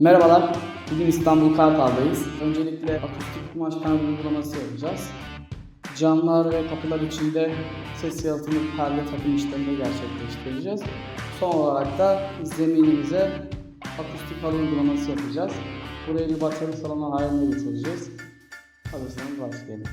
Merhabalar, bugün İstanbul Kartal'dayız. Öncelikle akustik kumaş panel uygulaması yapacağız. Camlar ve kapılar içinde ses yalıtımı perde takım işlemini gerçekleştireceğiz. Son olarak da zeminimize akustik halı uygulaması yapacağız. Burayı bir batarya salonu haline getireceğiz. Hazırsanız başlayalım.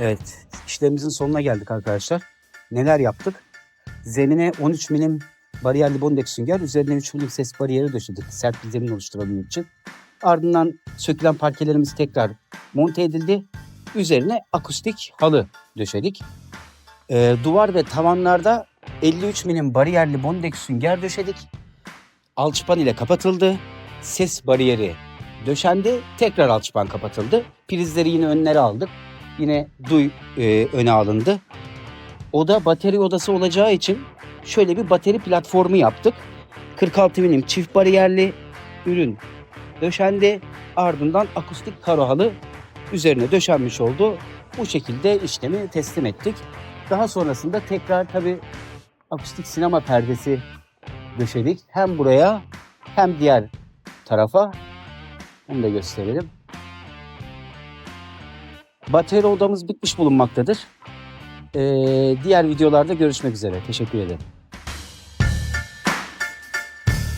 Evet, işlemimizin sonuna geldik arkadaşlar. Neler yaptık? Zemine 13 milim bariyerli bondek sünger, üzerine 3 milim ses bariyeri döşedik sert bir zemin oluşturabilmek için. Ardından sökülen parkelerimiz tekrar monte edildi. Üzerine akustik halı döşedik. Ee, duvar ve tavanlarda 53 milim bariyerli bondek sünger döşedik. Alçıpan ile kapatıldı. Ses bariyeri döşendi. Tekrar alçıpan kapatıldı. Prizleri yine önlere aldık yine duy e, öne alındı. Oda bateri odası olacağı için şöyle bir bateri platformu yaptık. 46 milim çift bariyerli ürün döşendi. Ardından akustik karo halı üzerine döşenmiş oldu. Bu şekilde işlemi teslim ettik. Daha sonrasında tekrar tabi akustik sinema perdesi döşedik. Hem buraya hem diğer tarafa. Onu da gösterelim. Bateri odamız bitmiş bulunmaktadır. Ee, diğer videolarda görüşmek üzere. Teşekkür ederim.